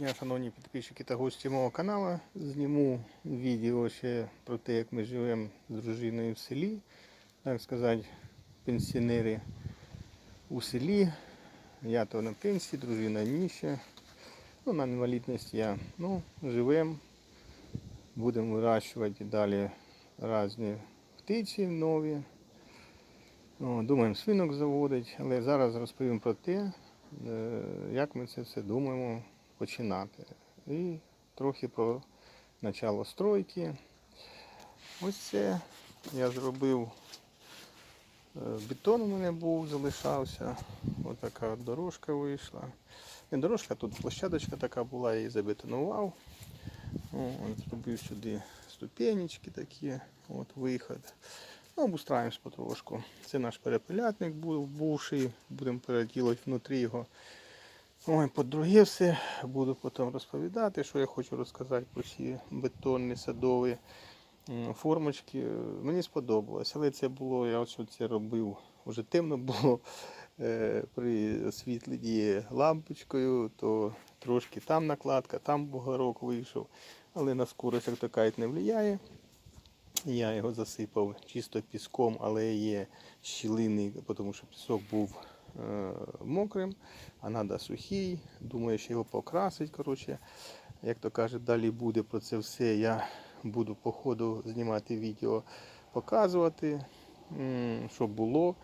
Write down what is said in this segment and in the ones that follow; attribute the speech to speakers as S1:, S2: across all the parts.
S1: Я, шановні підписчики та гості мого каналу, зніму відео ще про те, як ми живемо з дружиною в селі, так сказати, пенсіонери у селі. Я то на пенсії, дружина ні ще. Ну, на інвалідності я. Ну, живемо, будемо вирощувати далі різні птиці нові. О, думаємо свинок заводити, але зараз розповім про те, е, як ми це все думаємо починати. І трохи про начало стройки. Ось це я зробив. е, Бетон у мене був, залишався. Ось така дорожка вийшла. Не дорожка, тут площадочка така була, я її забетонував. Зробив сюди ступенечки такі, от виход. Ну, обустраємось потрошку. Це наш перепилятник був бувший, будемо переділити внутрі його. Ой, по-друге, все буду потім розповідати, що я хочу розказати про ці бетонні садові формочки. Мені сподобалось, але це було, я ось це робив, вже темно було е, при освітленні лампочкою, то трошки там накладка, там бугорок вийшов, але на скорость як кажуть, не впливає. Я його засипав чисто піском, але є щілини, тому що пісок був е, мокрим, а треба сухий. Думаю, що його покрасить. Коротше, як то кажуть, далі буде про це все. Я буду по ходу знімати відео, показувати, що було,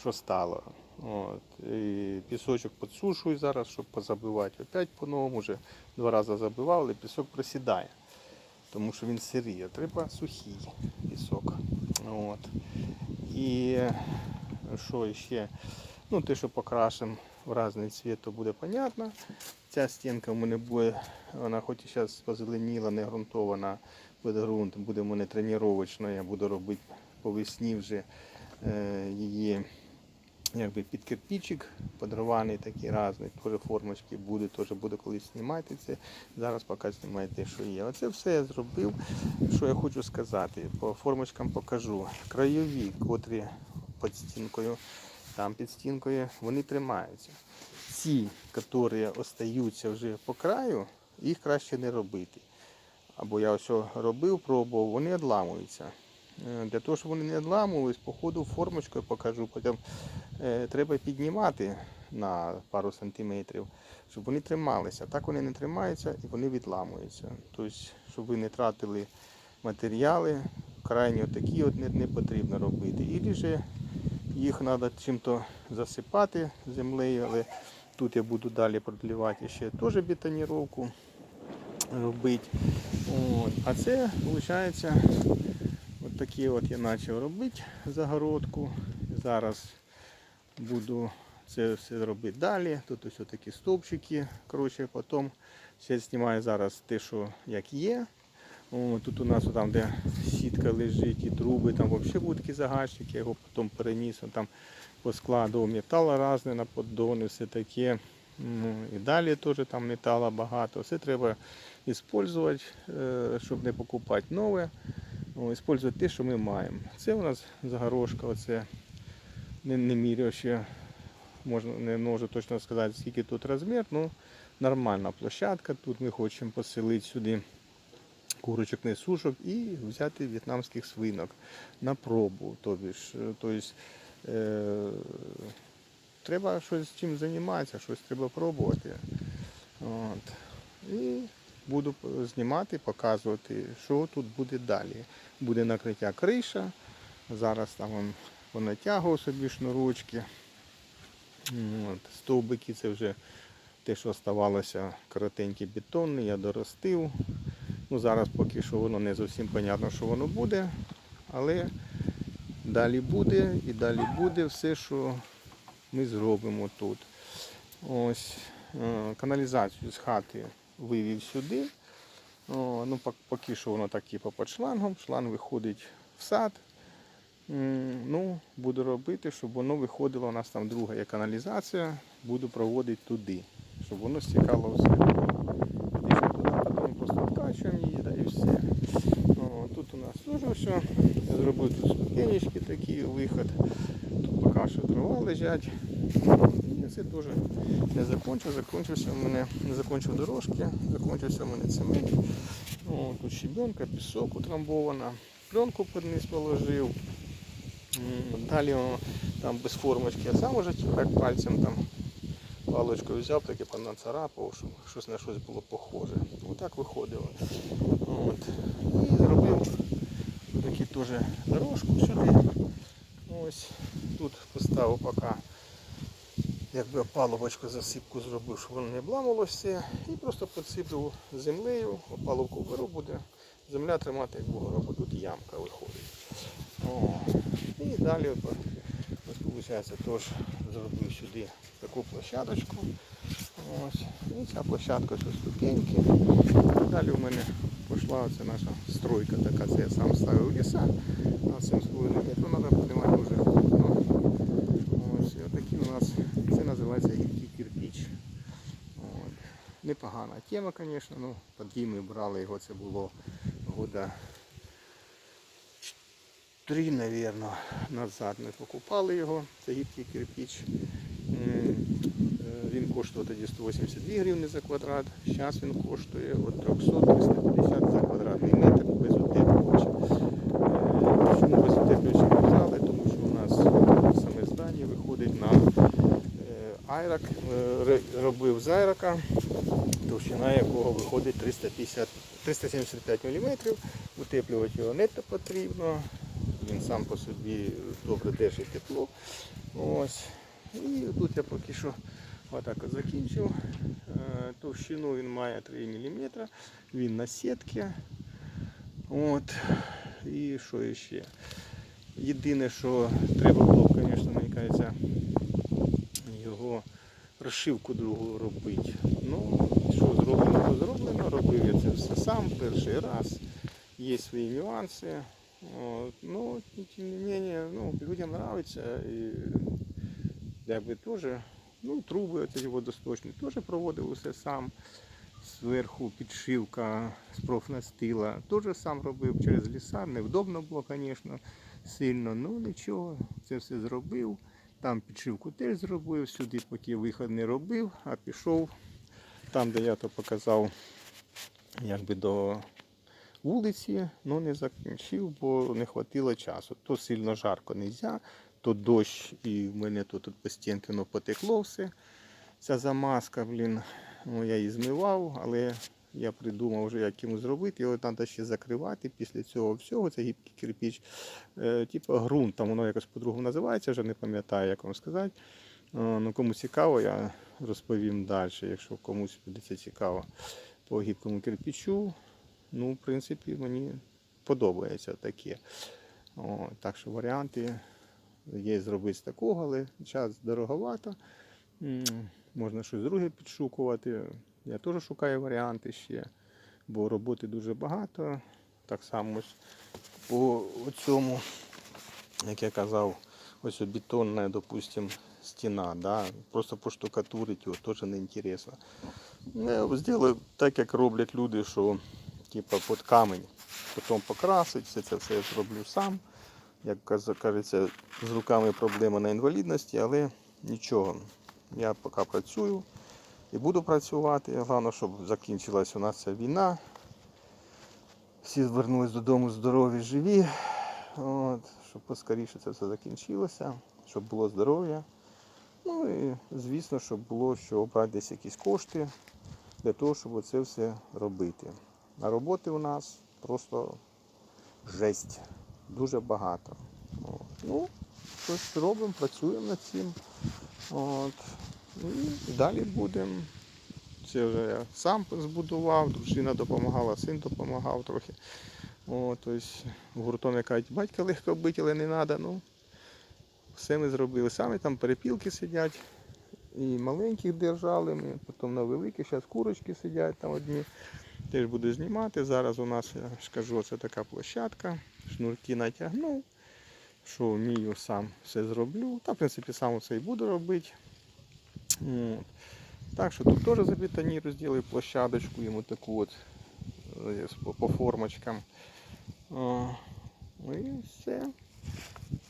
S1: що стало. От. І пісочок підсушую зараз, щоб позабивати опять по-новому. Вже два рази забивав, але пісок просідає тому що він сирий, а треба сухий пісок. От. І що ще? Ну, те, що покрашимо в різний цвіт, то буде понятно. Ця стінка в мене буде, вона хоч і зараз позеленіла, не ґрунтована під ґрунт, буде в мене тренувачна, я буду робити по весні вже е, її якби під кирпичик подрований такий різний, теж формочки буде, теж буду колись знімати це. Зараз поки знімайте, що є. Оце все я зробив. Що я хочу сказати. По формочкам покажу. Краєві, котрі під стінкою, там під стінкою, вони тримаються. Ці, які остаються вже по краю, їх краще не робити. Або я ось робив, пробував, вони відламуються. Е, Для того, щоб вони не відламувались, по ходу формочкою покажу, потім е, треба піднімати на пару сантиметрів, щоб вони трималися. Так вони не тримаються і вони відламуються. Тобто, щоб ви не тратили матеріали, крайні такі от не, не потрібно робити. І же їх треба чим-то засипати землею, але тут я буду далі продлівати ще теж бетоніровку робити. От. А це виходить От такі от я почав робити загородку. Зараз буду це все робити далі. Тут ось такі стовпчики. Коротше, потім ще знімаю зараз те, що як є. О, тут у нас там, де сітка лежить і труби, там взагалі будуть такі загальники, я його потім переніс, он там поскладував метал різний на поддони, все таке. Ну, і далі теж там металу багато. Все треба використовувати, е, щоб не покупати нове. О, Использувати те, що ми маємо. Це у нас загорожка, оце не, не міряю ще, можна, не можу точно сказати, скільки тут розмір, ну нормальна площадка. Тут ми хочемо поселити сюди курочок несушок і взяти в'єтнамських свинок на пробу. Е, тобто, е, треба щось з чим займатися, щось треба пробувати. От. І буду знімати, показувати, що тут буде далі. Буде накриття криша. Зараз там он понатягував собі шнурочки. От. Стовбики це вже те, що оставалося коротенький бетонний, я доростив. Ну, зараз поки що воно не зовсім зрозуміло, що воно буде, але далі буде і далі буде все, що ми зробимо тут. Ось е, каналізацію з хати вивів сюди. Ну, поки що воно так типу під шлангом. Шланг виходить в сад. Ну, буду робити, щоб воно виходило. У нас там друга є каналізація. Буду проводити туди, щоб воно стікало все. Пішли туди, потім просто відкачуємо її, да, і все. О, тут у нас теж все. Я зробив тут такі, виход. Тут поки що дрова лежать. І це теж не закончив. Закончився у мене, не закончив дорожки, закончився у мене цемент. О, тут щебенка, пісок утрамбована. Пленку під низ положив. Далі там без формочки, я сам уже як пальцем там паличкою взяв, таке понацарапав, щоб щось на щось було похоже. Отак виходило. От. І зробив таку теж дорожку сюди. Ось тут поставив поки якби опалубочку засипку зробив, щоб воно не обламалося. І просто підсиплю землею, опалубку беру, буде земля тримати як бугора, бо тут ямка виходить. О. І далі ось, теж зробив сюди таку площадочку. Ось. І ця площадка тут ступеньки. Далі в мене пішла оця наша стройка така, це я сам ставив ліса. На цим свою метру треба піднімати вже. Ну, ось, і у нас, це називається гіркий кирпіч. От. Непогана тема, звісно, ну, тоді ми брали його, це було года три, мабуть, назад ми покупали його, це гіркий кирпіч. Він коштував тоді 182 гривні за квадрат, зараз він коштує від 300-350 за квадратний метр без утеплювача. Е, Чому без утеплювача ми взяли? Тому що у нас саме здання виходить на е, айрак, е, робив з айрака, товщина якого виходить 350, 375 мм. Утеплювати його не потрібно. Він сам по собі добре держить тепло. Ось. І тут я поки що отак от закінчив. Е, Товщину він має 3 мм. Він на сітки. От. І що ще? Єдине, що треба було, звісно, мені кажеться, його розшивку другу робити. Ну, що зроблено, то зроблено. Робив я це все сам перший раз. Є свої нюанси. От. Ну, тим не менее, ну, людям нравится. І якби теж, ну, труби оці водосточні теж проводив усе сам. Зверху підшивка з профнастила. Теж сам робив через ліса. Невдобно було, звісно, сильно. Ну нічого, це все зробив. Там підшивку теж зробив, сюди поки виход не робив, а пішов там, де я то показав, якби до вулиці, ну не закінчив, бо не хватило часу. То сильно жарко не можна, то дощ, і в мене тут, тут по стінки воно потекло все. Ця замазка, блін, ну, я її змивав, але я придумав вже, як йому зробити. Його треба ще закривати після цього всього. Це гібкий кирпіч. Е, типу ґрунт, там воно якось по-другому називається, вже не пам'ятаю, як вам сказати. Е, ну, кому цікаво, я розповім далі, якщо комусь буде це цікаво по гібкому кирпичу. Ну, в принципі, мені подобається таке. О, так що варіанти є зробити такого, але час дороговато. Можна щось друге підшукувати. Я теж шукаю варіанти ще, бо роботи дуже багато. Так само по цьому, як я казав, ось бетонна, допустим, стіна, да? просто поштукатурити його теж не інтересно. Я зроблю так, як роблять люди, що типа під камінь, потім покрасить, все це все я зроблю сам. Як кажеться, з руками проблема на інвалідності, але нічого. Я поки працюю і буду працювати. Головне, щоб закінчилась у нас ця війна. Всі звернулись додому здорові, живі. От, щоб поскоріше це все закінчилося, щоб було здоров'я. Ну і звісно, щоб було що обрати десь якісь кошти для того, щоб це все робити. А роботи у нас просто жесть. Дуже багато. От. Ну, щось робимо, працюємо над цим. От. І далі будемо. Це вже я сам збудував, дружина допомагала, син допомагав трохи. О, тобто гуртом кажуть, батька легко бити, але не треба. Ну, все ми зробили самі, там перепілки сидять. І маленьких держали ми, потім на великих, зараз курочки сидять там одні. Теж буду знімати. Зараз у нас, я ж кажу, це така площадка. Шнурки натягнув. Що вмію, сам все зроблю. Та, в принципі, сам це і буду робити. От. Так що тут теж забетонірую, зроблю площадочку йому таку от е, по, формочкам. О, ну і все.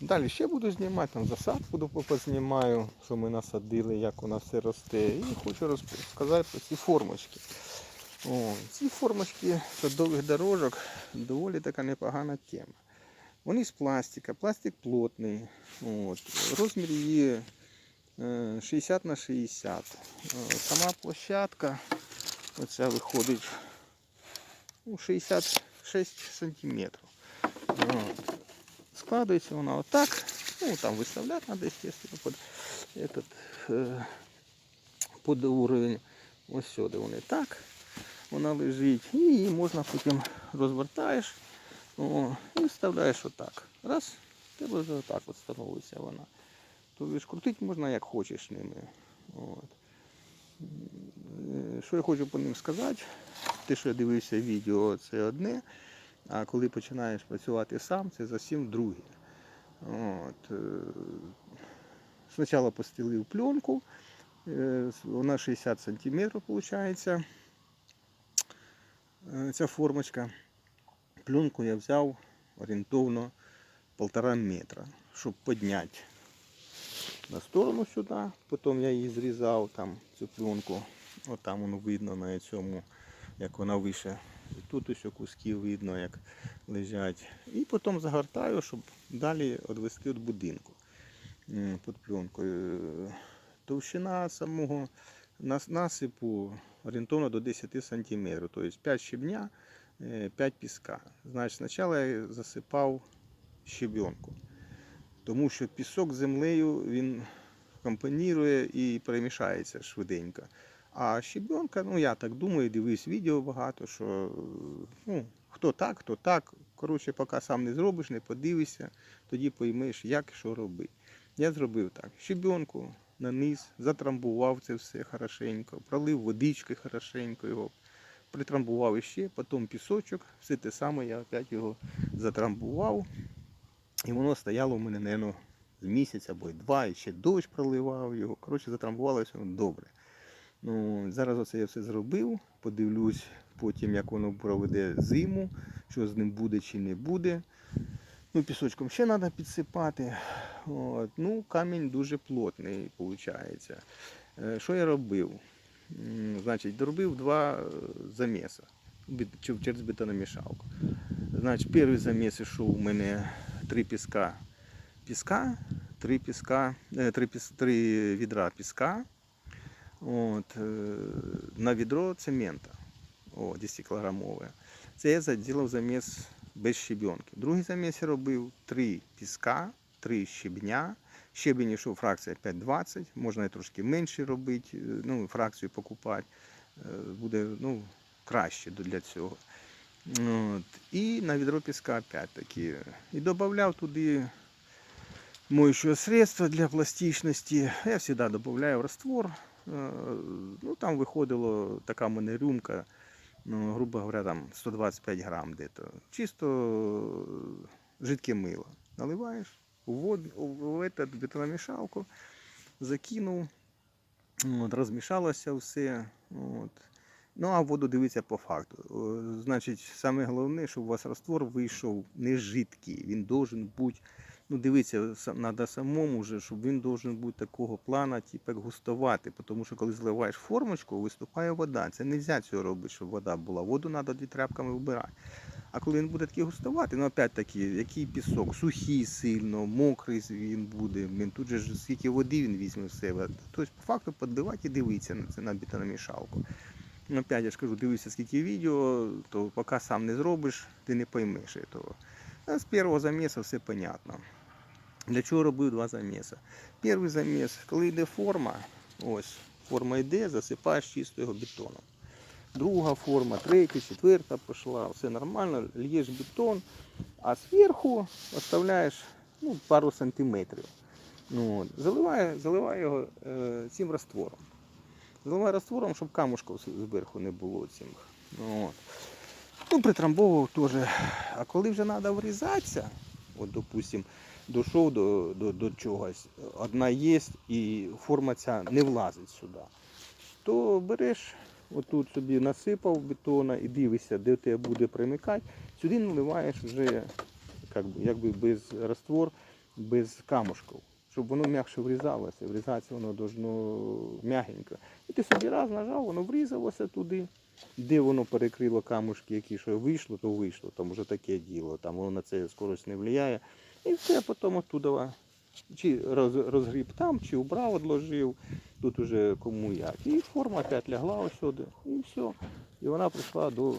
S1: Далі ще буду знімати, там засадку познімаю, що ми насадили, як вона все росте. І хочу розказати про ці формочки. О, ці формочки садових дорожок доволі така непогана тема. Вони з пластика, пластик плотний. От. Розмір її е, 60 на 60. Е, Сама площадка оця виходить ну, 66 сантиметрів. От. Складується вона отак. Ну, там виставляти треба, естественно, під, е, під уровень. Ось сюди вони так. Вона лежить. І її можна потім розвертаєш о, і вставляєш отак. Раз, тебе вже отак от становиться вона. Тобто ж крутити можна як хочеш ними. От. Е, Що я хочу по ним сказати? Те, що я дивився відео, це одне. А коли починаєш працювати сам, це зовсім друге. От. е, Спочатку постелив пленку, е, вона 60 см виходить. Ця формочка. Пленку я взяв орієнтовно полтора метра, щоб підняти на сторону сюди. Потім я її зрізав там цю пленку. От там воно видно на цьому, як вона вище. Тут ось куски видно, як лежать. І потім загортаю, щоб далі відвести від будинку під пленкою. Товщина самого насипу орієнтовно до 10 см. Тобто 5 щебня, 5 піска. Значить, спочатку я засипав щебенку. Тому що пісок з землею він компонірує і перемішається швиденько. А щебенка, ну я так думаю, дивись відео багато, що ну, хто так, хто так. Коротше, поки сам не зробиш, не подивишся, тоді поймеш, як і що робити. Я зробив так. Щебенку на затрамбував це все хорошенько, пролив водички хорошенько його, притрамбував іще, потім пісочок, все те саме, я опять його затрамбував. І воно стояло у мене, з місяць або й два, і ще дощ проливав його. Коротше, затрамбувалося воно добре. Ну, зараз оце я все зробив. Подивлюсь потім, як воно проведе зиму, що з ним буде чи не буде. Ну, пісочком ще треба підсипати. От. Ну, камінь дуже плотний, виходить. Е, Що я робив? Значить, доробив два е, заміси через бетономішалку. Значить, перший заміс йшов у мене три піска піска, три піска, е, три, піс, три відра піска. От, на відро цемента. О, 10 кілограмове. Це я заділив заміс без щебенки. Другий заміс я робив три піска, три щебня. Щебень йшов фракція 5,20, можна і трошки менше робити, е, ну, фракцію покупати. Е, Буде ну, краще для цього. От. І на відро піска опять-таки. І додавав туди моющее средство для пластичності. Я завжди додаю раствор. Е, Ну, там виходило така мене рюмка, ну, грубо говоря, там 125 грам дето. Чисто е, жидке мило. Наливаєш у воду, в этот бетономішалку, закинув, от, розмішалося все. От. Ну, а воду дивиться по факту. Значить, саме головне, щоб у вас раствор вийшов не жидкий. Він должен бути, ну дивіться, треба самому вже, щоб він должен бути такого плана, типу густувати. Тому що коли зливаєш формочку, виступає вода. Це не можна цього робити, щоб вода була. Воду треба дві тряпками вбирати. А коли він буде такий густувати, ну опять таки, який пісок, сухий сильно, мокрий він буде, він тут же ж скільки води він візьме в себе. Тобто, по факту підбивати і дивитися на це на бетономішалку. Ну, Опять я ж кажу, дивися скільки відео, то поки сам не зробиш, ти не поймеш того. З першого замісу все понятно. Для чого робив два заміси? Перший заміс, коли йде форма, ось форма йде, засипаєш чисто його бетоном. Друга форма, третя, четверта пішла, все нормально, льєш бетон, а зверху оставляєш ну, пару сантиметрів. Ну, заливає, заливає його е, цим раствором. Заливаю раствором, щоб камушків зверху не було цим. Ну. Ну, притрамбовував теж. А коли вже треба врізатися, от, допустим, дійшов до, до, до чогось, одна є і форма ця не влазить сюди, то береш, отут собі насипав бетона і дивишся, де тебе буде примикати, сюди наливаєш вже як би, якби без раствор, без камушків. Щоб воно м'якше врізалося. Врізатися воно должно м'ягенько. І ти собі раз нажав, воно врізалося туди. Де воно перекрило камушки, які що вийшло, то вийшло. Там вже таке діло. Там воно на це скорость не впливає. І все, потім оттуда чи роз, розгріб там, чи убрав, одложив. Тут уже кому як. І форма опять лягла сюди. І все. І вона прийшла до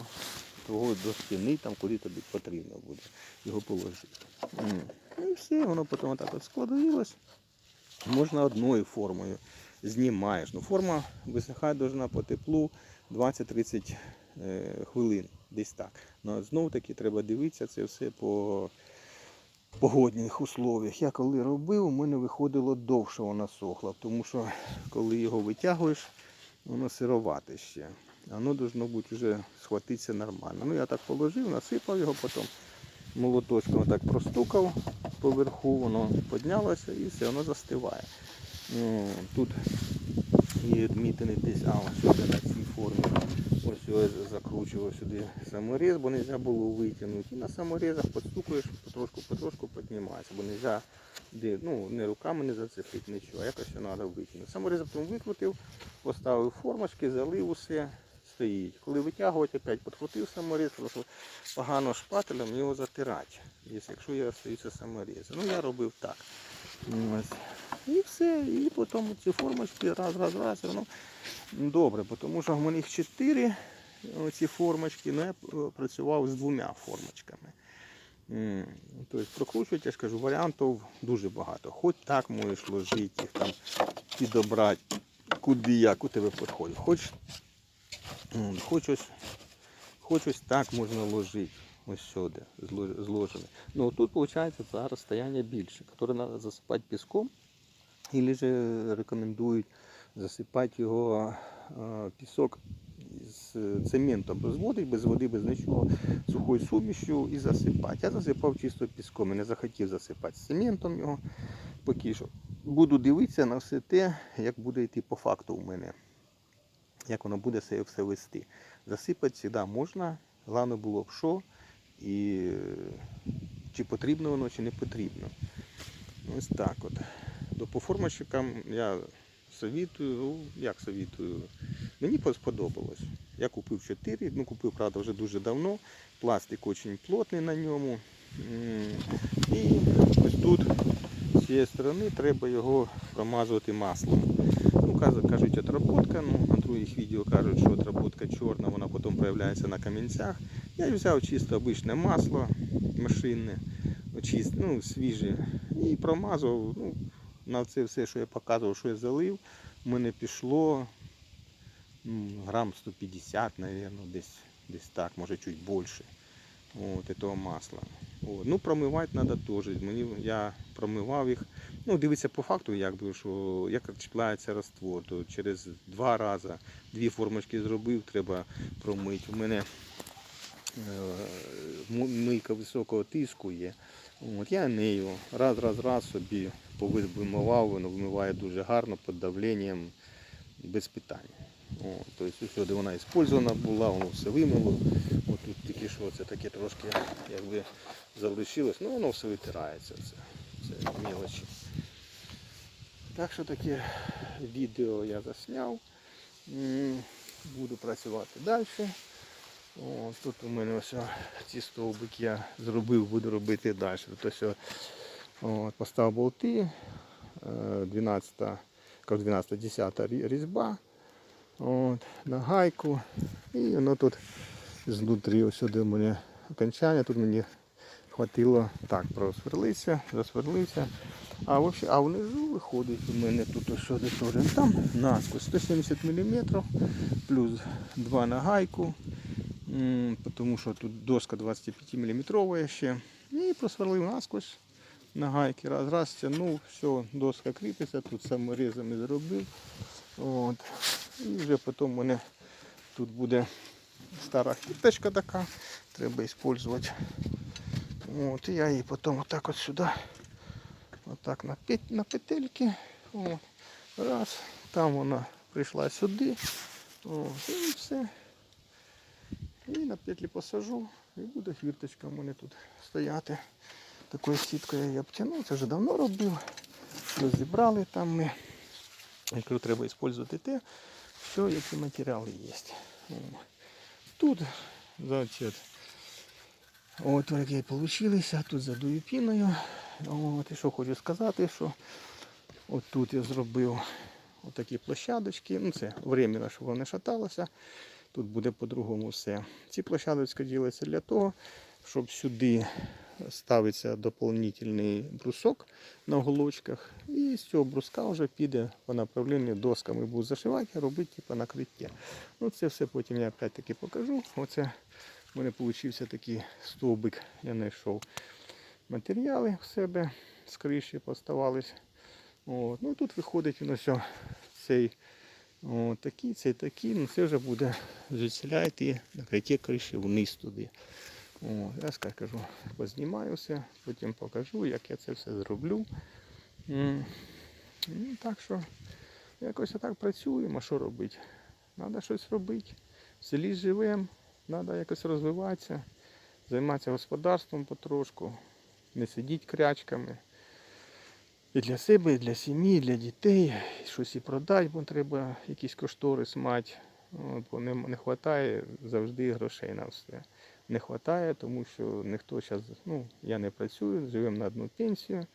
S1: того до стіни, там, куди тобі потрібно буде його положити. І все, воно потім отак от складується. Можна одною формою. Знімаєш. Ну, форма висихати должна по теплу 20-30 е, хвилин. Десь так. Ну, знову таки треба дивитися це все по погодних условиях. Я коли робив, у мене виходило довше вона сохла, тому що коли його витягуєш, воно сировате ще. Воно должно бути вже схватитися нормально. Ну я так положив, насипав його, потім молоточком отак простукав поверху, воно піднялося і все, воно застиває. Ну, тут є відмітини десь, а ось на цій формі. Ось я закручував сюди саморіз, бо не можна було витягнути. І на саморізах підстукуєш, потрошку, потрошку піднімається, бо не можна ну, не руками не зацепити, нічого, якось треба витягнути. Саморіз потім викрутив, поставив формочки, залив усе, стоїть. Коли витягувати, опять підкрутив саморіз, що погано шпателем його затирати, якщо я остаються саморізи. Ну я робив так. Ось. І все, і потім ці формочки раз, раз, раз, воно добре, тому що в мене їх чотири ці формочки, але я працював з двома формочками. Тобто прокручувати, я ж кажу, варіантів дуже багато. Хоч так можеш ложити їх там підобрати, куди як у тебе підходить. Хоч, хоч, ось, хоч ось так можна ложити. Ось сюди зло- зложене. Ну тут виходить це розстояння більше, яке треба засипати піском. Или же рекомендують засипати його пісок з цементом без води, без води, без нічого, сухою сумішю і засипати. Я засипав чисто піском, я не захотів засипати з цементом його. Поки що буду дивитися на все те, як буде йти по факту у мене. Як воно буде себе все вести. Засипати завжди можна, головне було б що, і чи потрібно воно, чи не потрібно. Ось так от. До по формочкам я совітую, ну як совітую. Мені сподобалось. Я купив 4, ну купив, правда, вже дуже давно. Пластик дуже плотний на ньому. І ось тут з цієї сторони треба його промазувати маслом. Ну, кажуть, отработка, ну, других відео кажуть, що отработка чорна, вона потім проявляється на камінцях. Я взяв чисто обичне масло машинне, чист, ну, свіже, і промазав. Ну, на це все, що я показував, що я залив, у мене пішло м, грам 150, мабуть, десь, десь так, може чуть більше. От, этого масла. От. Ну, промивати треба теж. Мені, я промивав їх. Ну, дивіться по факту, як би, що як чіпляється раствор, то через два рази дві формочки зробив, треба промити. У мене е, мийка високого тиску є. От, я нею раз, раз, раз собі повис- вимивав, воно вимиває дуже гарно під давленням, без питань. О, тобто усюди вона іспользована була, воно все вимило. От тут тільки що це таке трошки якби залишилось, ну воно все витирається. Це, це мелочі. Так що таке відео я засняв. Буду працювати далі. О, тут у мене ось ці стовбики я зробив, буду робити далі. Тут ось о, от, поставив болти, е, 12, як 12 10 різьба от, на гайку. І воно тут знутрі ось сюди у мене окончання. Тут мені хватило так, просверлитися, засверлився. А, вообще, а внизу виходить у мене тут ось теж. Там наскось 170 мм плюс 2 на гайку. Тому що тут доска 25 мм ще. І просверлив наскось на гайки. Раз, раз стягнув, все, доска кріпиться, тут саморізами зробив. От. І вже потім у мене тут буде стара хіточка така, треба використовувати. От, і я її потім отак от сюди, отак на, пет, на петельки. От. Раз, там вона прийшла сюди. От, і все. І на петлі посажу, і буде хвірточка в мене тут стояти. Такою сіткою я обтягнув, це вже давно робив. Розібрали там ми. Я кажу, треба використовувати те, що які матеріали є. Тут значить, отвори получилися, тут задую піною. От, і що хочу сказати, що от тут я зробив отакі площадочки. Ну, це временно, щоб воно не шаталося. Тут буде по-другому все. Ці площадочки діляться для того, щоб сюди ставиться доповнительний брусок на уголочках. І з цього бруска вже піде по направленню досками будуть зашивати, робити типу, накриття. Ну, це все потім я опять-таки покажу. Оце в мене вийшов такий стовбик, я знайшов матеріали в себе з криші поставались. От. Ну, тут виходить він ось цей о, такий, цей такий, ну це вже буде звідсіля накриття криші вниз туди. О, я ска- кажу, познімаю все, потім покажу, як я це все зроблю. Ну, так що якось так працюємо, що робити? Треба щось робити. В селі живемо, треба якось розвиватися, займатися господарством потрошку, не сидіти крячками. І для себе, і для сім'ї, і для дітей, і щось і продати, бо треба якийсь кошторис мати. От, бо не, не вистачає завжди грошей на все. Не вистачає, тому що ніхто зараз, ну, я не працюю, живемо на одну пенсію.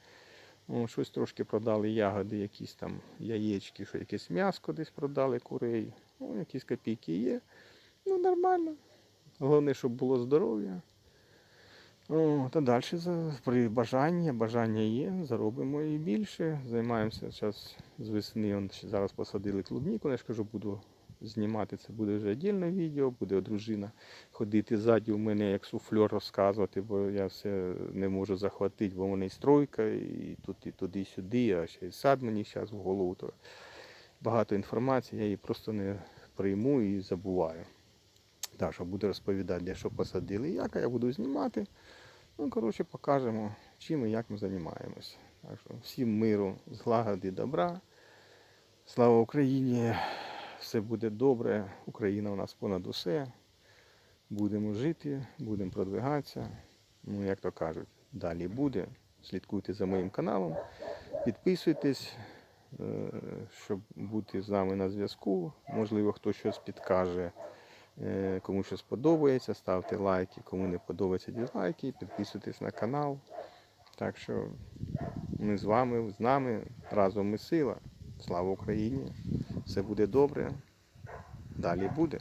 S1: О, щось трошки продали ягоди, якісь там яєчки, що якесь м'яско десь продали курей. Ну, якісь копійки є. Ну, нормально. Головне, щоб було здоров'я. Та далі при бажанні, бажання є, заробимо і більше. Займаємося зараз з весни. Он зараз посадили клубніку. Я ж кажу, буду знімати це буде вже віддільне відео, буде дружина ходити ззаді у мене як суфльор розказувати, бо я все не можу захватити, бо в мене і стройка, і тут, і туди, і сюди, а ще й сад мені зараз в голову. То багато інформації, я її просто не прийму і забуваю. Так, що буде розповідати, де що посадили, як, я буду знімати. Ну, коротше, покажемо, чим і як ми займаємось. Так що всім миру, злагоди, добра. Слава Україні! Все буде добре. Україна у нас понад усе. Будемо жити, будемо продвигатися. Ну, як то кажуть, далі буде. Слідкуйте за моїм каналом, підписуйтесь, е, щоб бути з нами на зв'язку. Можливо, хтось щось підкаже. Е, Кому щось подобається, ставте лайки, кому не подобається дізлайки, підписуйтесь на канал. Так що ми з вами, з нами, разом ми сила. Слава Україні! Все буде добре. Далі буде.